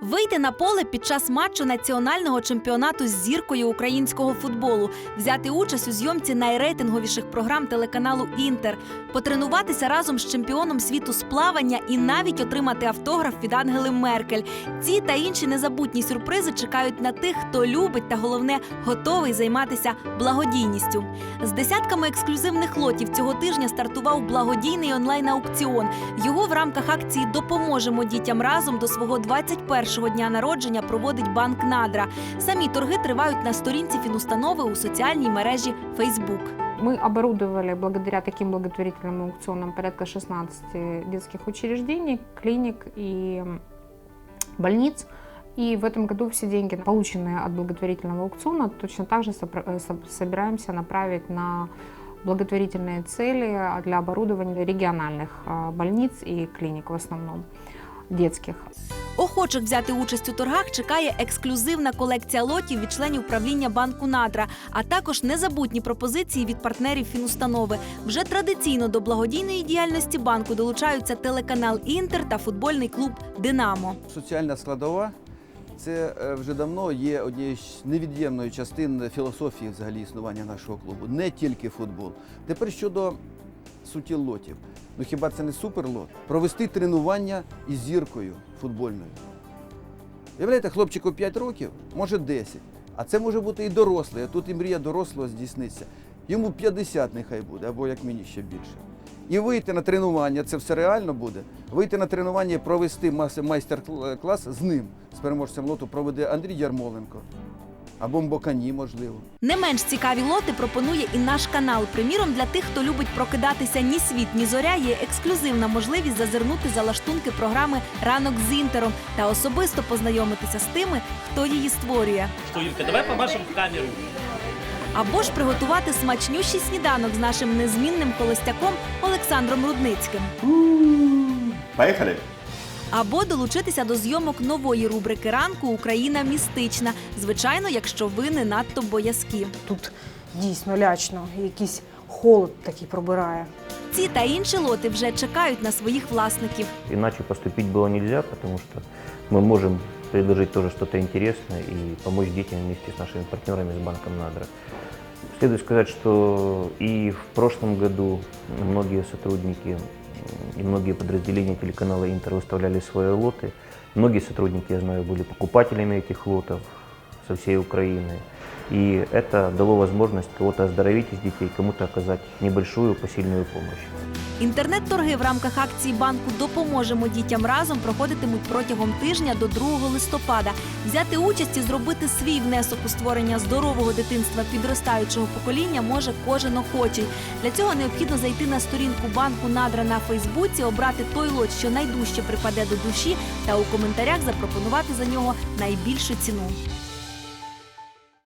Вийти на поле під час матчу національного чемпіонату з зіркою українського футболу, взяти участь у зйомці найрейтинговіших програм телеканалу Інтер, потренуватися разом з чемпіоном світу з плавання і навіть отримати автограф від Ангели Меркель. Ці та інші незабутні сюрпризи чекають на тих, хто любить та головне готовий займатися благодійністю. З десятками ексклюзивних лотів цього тижня стартував благодійний онлайн-аукціон. Його в рамках акції Допоможемо дітям разом до свого 21-го дня народження проводить банк Надра. Самі торги тривають на сторінці фінустанови у соціальній мережі Facebook. Мы оборудовали благодаря таким благотворительным аукционам порядка 16 детских учреждений, клиник и м, больниц. И в этом году все деньги, полученные от благотворительного аукциона, точно так же сопро- э, со- собираемся направить на благотворительные цели для оборудования региональных а, больниц и клиник в основном, детских. Охочих взяти участь у торгах чекає ексклюзивна колекція лотів від членів правління банку Надра, а також незабутні пропозиції від партнерів фінустанови. Вже традиційно до благодійної діяльності банку долучаються телеканал Інтер та футбольний клуб Динамо. Соціальна складова це е, вже давно є однією з невід'ємною частин філософії взагалі існування нашого клубу. Не тільки футбол. Тепер щодо суті лотів. Ну хіба це не суперлот? Провести тренування із зіркою футбольною. Уявляєте, хлопчику 5 років, може 10. А це може бути і дорослий, а тут і мрія дорослого здійсниться. Йому 50 нехай буде, або як мені ще більше. І вийти на тренування, це все реально буде. Вийти на тренування і провести майстер-клас з ним, з переможцем лоту, проведе Андрій Ярмоленко. Або Мбокані, можливо. Не менш цікаві лоти пропонує і наш канал. Приміром, для тих, хто любить прокидатися ні світ, ні зоря, є ексклюзивна можливість зазирнути за лаштунки програми Ранок з інтером та особисто познайомитися з тими, хто її створює. Что, Юлька, давай помашем в камеру. Або ж приготувати смачнющий сніданок з нашим незмінним холостяком Олександром Рудницьким. Поехали! Або долучитися до зйомок нової рубрики ранку Україна містична. Звичайно, якщо ви не надто боязкі. Тут дійсно лячно, якийсь холод такий пробирає. Ці та інші лоти вже чекають на своїх власників. Иначе поступить было нельзя, потому что мы можем предложить тоже что-то интересное и помочь детям вместе с нашими партнерами с банком Надра. Следует сказать, что и в прошлом году многие сотрудники и многие подразделения телеканала Интер выставляли свои лоты. Многие сотрудники, я знаю, были покупателями этих лотов со всей Украины. И это дало возможность кого-то оздоровить из детей, кому-то оказать небольшую посильную помощь. Інтернет-торги в рамках акції банку Допоможемо дітям разом проходитимуть протягом тижня до 2 листопада. Взяти участь і зробити свій внесок у створення здорового дитинства підростаючого покоління може кожен охочий. Для цього необхідно зайти на сторінку банку Надра на Фейсбуці, обрати той лот, що найдужче припаде до душі, та у коментарях запропонувати за нього найбільшу ціну.